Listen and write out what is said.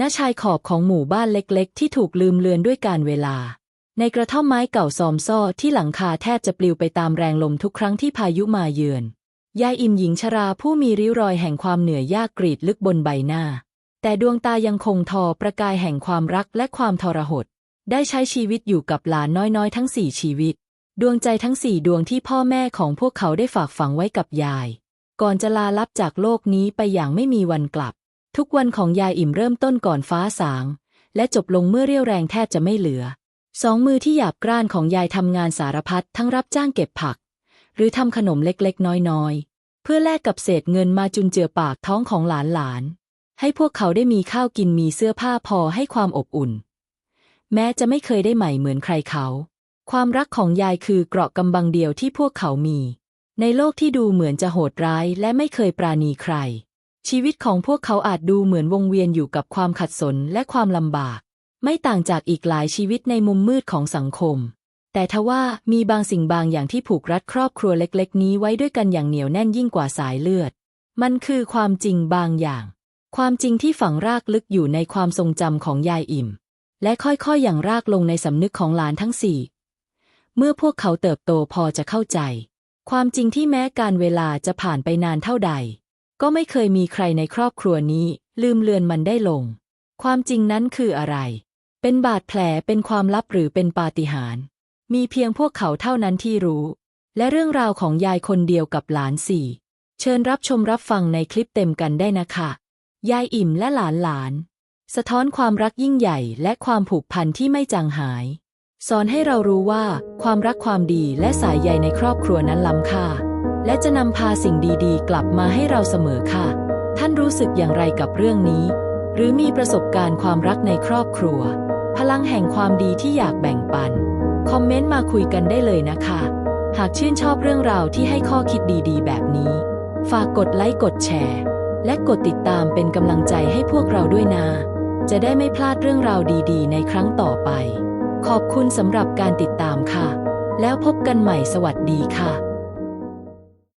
ณชายขอบของหมู่บ้านเล็กๆ ที่ถูกลืมเลือนด้วยการเวลา ในกระท่อมไม้เก่าซอมซ่อที่หลังคาแทบจะปลิวไปตามแรงลมทุกครั้งที่พายุมาเยือน ยายอิมหญิงชราผู้มีริ้วรอยแห่งความเหนื่อยยากกรีดลึกบนใบหน้า แต่ดวงตายังคงทอประกายแห่งความรักและความทรหด ได้ใช้ชีวิตอยู่กับหลานน้อยๆ ทั้งสี่ชีวิต ดวงใจทั้งสี่ดวงที่พ่อแม่ของพวกเขาได้ฝากฝังไว้กับยาย ก่อนจะลาลับจากโลกนี้ไปอย่างไม่มีวันกลับ ทุกวันของยายอิ่มเริ่มต้นก่อนฟ้าสาง และจบลงเมื่อเรี่ยวแรงแทบจะไม่เหลือ สองมือที่หยาบกร้านของยายทำงานสารพัดทั้งรับจ้างเก็บผัก หรือทำขนมเล็กๆ น้อยๆ เพื่อแลกกับเศษเงินมาจุนเจือปากท้องของหลานๆ ให้พวกเขาได้มีข้าวกินมีเสื้อผ้าพอให้ความอบอุ่น แม้จะไม่เคยได้ใหม่เหมือนใครเขา ความรักของยายคือเกราะกำบังเดียวที่พวกเขามี ในโลกที่ดูเหมือนจะโหดร้ายและไม่เคยปราณีใคร ชีวิตของพวกเขาอาจดูเหมือนวงเวียนอยู่กับความขัดสนและความลำบาก ไม่ต่างจากอีกหลายชีวิตในมุมมืดของสังคม แต่ทว่ามีบางสิ่งบางอย่างที่ผูกรัดครอบครัวเล็กๆ นี้ไว้ด้วยกันอย่างเหนียวแน่นยิ่งกว่าสายเลือด มันคือความจริงบางอย่าง ความจริงที่ฝังรากลึกอยู่ในความทรงจำของยายอิ่ม และค่อยๆอย่างรากลงในสำนึกของหลานทั้งสี่ เมื่อพวกเขาเติบโตพอจะเข้าใจ ความจริงที่แม้การเวลาจะผ่านไปนานเท่าใด ก็ไม่เคยมีใครในครอบครัวนี้ ลืมเลือนมันได้ลง ความจริงนั้นคืออะไร เป็นบาดแผลเป็นความลับหรือเป็นปาฏิหาริย์มีเพียงพวกเขาเท่านั้นที่รู้ และเรื่องราวของยายคนเดียวกับหลานสี่ เชิญรับชมรับฟังในคลิปเต็มกันได้นะคะ ยายอิ่มและหลานหลาน สะท้อนความรักยิ่งใหญ่และความผูกพันที่ไม่จางหาย สอนให้เรารู้ว่า ความรักความดีและสายใยในครอบครัวนั้นล้ำค่า และจะนำพาสิ่งดีๆ กลับมาให้เราเสมอค่ะ ท่านรู้สึกอย่างไรกับเรื่องนี้ หรือมีประสบการณ์ความรักในครอบครัว พลังแห่งความดีที่อยากแบ่งปัน คอมเมนต์มาคุยกันได้เลยนะคะ หากชื่นชอบเรื่องราวที่ให้ข้อคิดดีๆ แบบนี้ ฝากกดไลค์กดแชร์ และกดติดตามเป็นกำลังใจให้พวกเราด้วยนะ จะได้ไม่พลาดเรื่องราวดีๆ ในครั้งต่อไป ขอบคุณสำหรับการติดตามค่ะ แล้วพบกันใหม่สวัสดีค่ะ